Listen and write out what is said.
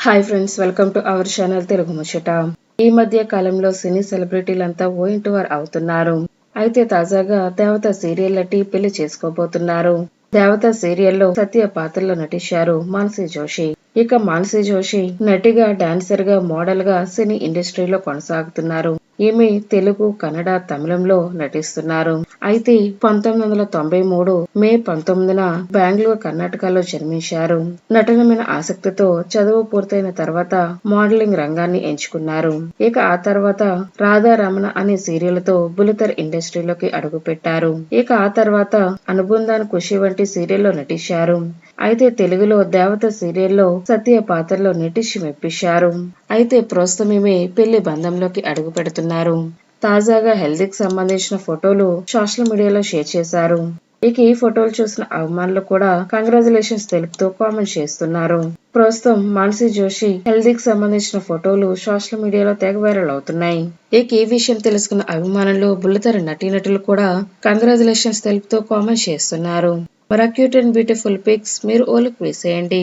Hi friends welcome to our channel Telugu ముచ్చట ఈ మధ్య కాలంలో సినీ సెలబ్రిటీలంతా ఓ ఇంటి వారు అవుతున్నారు. అయితే తాజాగా దేవత సీరియల్ నటి పెళ్ళి చేసుకోబోతున్నారు. దేవత సీరియల్లో సత్య పాత్రలో నటించారు మానసి జోషి. ఇక మానసి జోషి నటిగా డాన్సర్గా మోడల్గా సినీ ఇండస్ట్రీలో కొనసాగుతున్నారు. ఈమె తెలుగు కన్నడ తమిళంలో నటిస్తున్నారు. అయితే పంతొమ్మిది వందల తొంభై మూడు మే పంతొమ్మిదిన బెంగళూరు కర్ణాటకలో జన్మించారు. నటన మీద ఆసక్తితో చదువు పూర్తయిన తర్వాత మోడలింగ్ రంగాన్ని ఎంచుకున్నారు. ఇక ఆ తర్వాత రాధారమణ అనే సీరియల్తో బులితర్ ఇండస్ట్రీలోకి అడుగుపెట్టారు. ఇక ఆ తర్వాత అనుబంధాన్ ఖుషి వంటి సీరియల్లో నటించారు. అయితే తెలుగులో దేవత సీరియల్లో సత్య పాత్రలో నటించి మెప్పించారు. అయితే ప్రస్తుతం ఈమె పెళ్ళి బంధంలోకి అడుగు పెడుతున్నారు. తాజాగా హెల్దీకి సంబంధించిన ఫోటోలు సోషల్ మీడియాలో షేర్ చేశారు. ఇక ఈ ఫోటోలు చూసిన అభిమానులు కూడా కంగ్రాచులేషన్స్ తెలుపుతూ కామెంట్ చేస్తున్నారు. ప్రస్తుతం మానసి జోషి హెల్దీకి సంబంధించిన ఫోటోలు సోషల్ మీడియాలో తెగ వైరల్ అవుతున్నాయి. ఇక ఈ విషయం తెలుసుకున్న అభిమానులు బుల్లతెర నటీనటులు కూడా కంగ్రాచులేషన్స్ తెలుపుతూ కామెంట్ చేస్తున్నారు. మరి క్యూట్ అండ్ బ్యూటిఫుల్ పిక్స్ మీరు ఓలకు వేసేయండి.